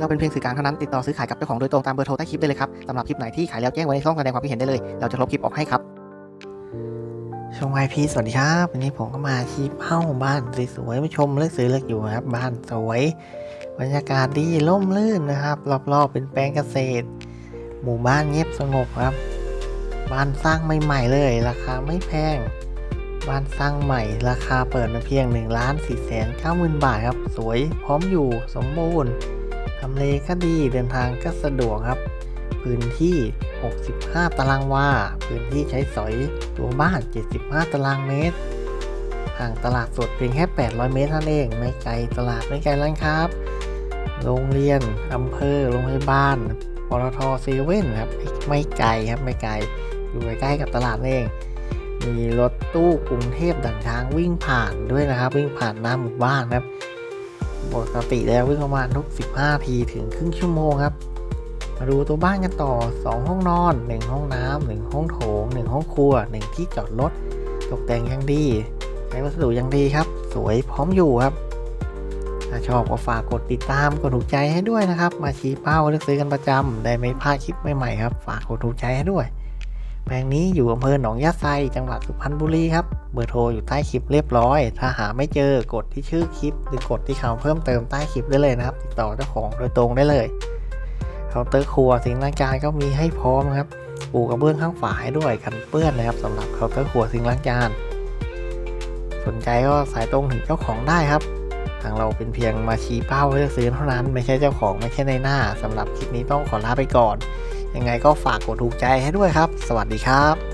เราเป็นเพียงสื่อกลางเท่านั้นติดต่อซื้อขายกับเจ้าของโดยตรงตามเบอร์โทรใต้คลิปได้เลยครับสำหรับคลิปไหนที่ขายแล้วแจ้งไว้ในช่องแสดงความคิดเห็นได้เลย เราจะลบคลิปออกให้ครับชมไอพีสวัสดีครับ วันนี้ผมก็มาที่เป้าบ้านสวยๆมาชมเลือกซื้อเลือกอยู่ครับ บ้านสวย บรรยากาศดีร่มรื่นนะครับ รอบๆเป็นแปลงเกษตร หมู่บ้านเงียบสงบครับ บ้านสร้างใหม่ๆเลย ราคาไม่แพง บ้านสร้างใหม่ ราคาเปิดมาเพียง1นึ่งล้านสี่แสนเก้าหมื่นบาทครับ สวยพร้อมอยู่สมบูรณ์ ทำเลก็ดีเดินทางก็สะดวกครับ พื้นที่ 65 ตารางวา พื้นที่ใช้สอยตัวบ้าน 75 ตารางเมตร ห่างตลาดสดเพียงแค่ 800 เมตรเท่านั้นเอง ไม่ไกลตลาดไม่ไกลร้านค้าครับโรงเรียน อำเภอ โรงพยาบาลปตทเซเว่นครับ ไม่ไกลครับ ไม่ไกล อยู่ใกล้กับตลาดเอง มีรถตู้กรุงเทพดังทางวิ่งผ่านด้วยนะครับ วิ่งผ่านหน้าหมู่บ้านครับ ปกติแล้ววิ่งประมาณทุก 15 ทีถึงครึ่งชั่วโมงครับ มาดูตัวบ้านกันต่อ 2 ห้องนอน 1 ห้องน้ำ1ห้องโถง 1 ห้องครัว 1 ที่จอดรถ ตกแต่งยังดี ใช้วัสดุยังดีครับ สวยพร้อมอยู่ครับ ถ้าชอบก็ฝากกดติดตาม กดถูกใจให้ด้วยนะครับ มาชี้เป้าเลือกซื้อกันประจำได้ไม่พลาดคลิปใหม่ๆครับ ฝากกดถูกใจให้ด้วย แปลงนี้อยู่อำเภอหนองยาไซจังหวัดสุพรรณบุรีครับ เบอร์โทรอยู่ใต้คลิปเรียบร้อย ถ้าหาไม่เจอกดที่ชื่อคลิป หรือกดที่คำเพิ่มเติมใต้คลิปได้เลยนะครับ ติดต่อเจ้าของโดยตรงได้เลยเคาน์เตอร์ครัวสิ่งล้างจานก็มีให้พร้อมครับปูกระเบื้องข้างฝาให้ด้วยกันเปื้อนนะครับสำหรับเคาน์เตอร์ครัวสิ่งล้างจาน สนใจก็สายตรงถึงเจ้าของได้ครับ ทางเราเป็นเพียงมาชี้เป้าเลือกซื้อเท่านั้น ไม่ใช่เจ้าของไม่ใช่ในหน้าสำหรับคลิปนี้ต้องขอลาไปก่อน ยังไงก็ฝากกดถูกใจให้ด้วยครับ สวัสดีครับ